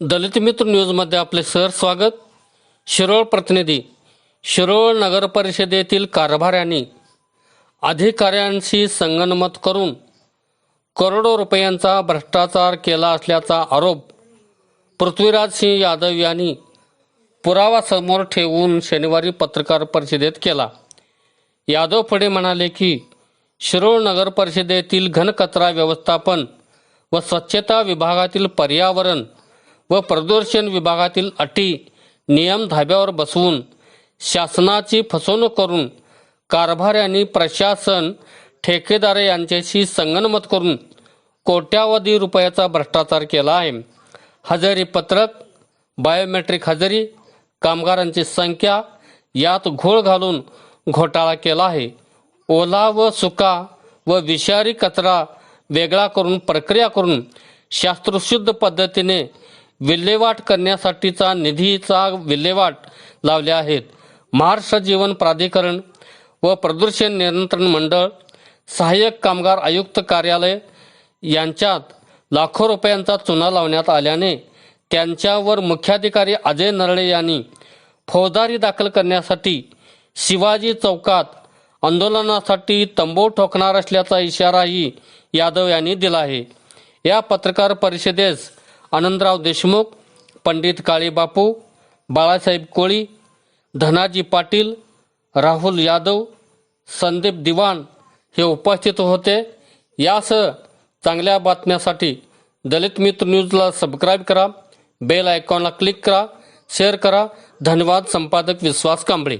दलित मित्र न्यूजमध्ये आपले सर स्वागत. शिरोळ प्रतिनिधी शिरोळ नगर परिषदेतील कारभाऱ्यांनी अधिकाऱ्यांशी संगनमत करून करोडो रुपयांचा भ्रष्टाचार केला असल्याचा आरोप पृथ्वीराज सिंह यादव यांनी पुरावा समोर ठेवून शनिवारी पत्रकार परिषदेत केला. यादव पुढे म्हणाले की शिरोळ नगर परिषदेतील घनकचरा व्यवस्थापन व स्वच्छता विभागातील पर्यावरण व प्रदूषण विभागातील अटी नियम धाब्यावर बसवून शासनाची फसवणूक करून कारभाऱ्यांनी प्रशासन ठेकेदार यांच्याशी संगनमत करून कोट्यावधी रुपयाचा भ्रष्टाचार केला आहे. हजेरी पत्रक बायोमेट्रिक हजेरी कामगारांची संख्या यात घोळ घालून घोटाळा केला आहे. ओला व सुका व विषारी कचरा वेगळा करून प्रक्रिया करून शास्त्रशुद्ध पद्धतीने विल्हेवाट करण्यासाठीचा निधीचा विल्हेवाट लावले आहेत. महाराष्ट्र जीवन प्राधिकरण व प्रदूषण नियंत्रण मंडळ सहाय्यक कामगार आयुक्त कार्यालय यांच्यात लाखो रुपयांचा चुना लावण्यात आल्याने त्यांच्यावर मुख्याधिकारी अजय नरळे यांनी फौजदारी दाखल करण्यासाठी शिवाजी चौकात आंदोलनासाठी तंबू ठोकणार असल्याचा इशाराही यादव यांनी दिला आहे. या पत्रकार परिषदेस आनंदराव देशमुख पंडित काळीबापू बाळासाहेब कोळी धनाजी पाटील राहुल यादव संदीप दिवाण हे उपस्थित होते. यासह चांगल्या बातम्यासाठी दलित मित्र न्यूजला सबस्क्राईब करा बेल आयकॉनला क्लिक करा शेअर करा. धन्यवाद संपादक विश्वास कांबळे.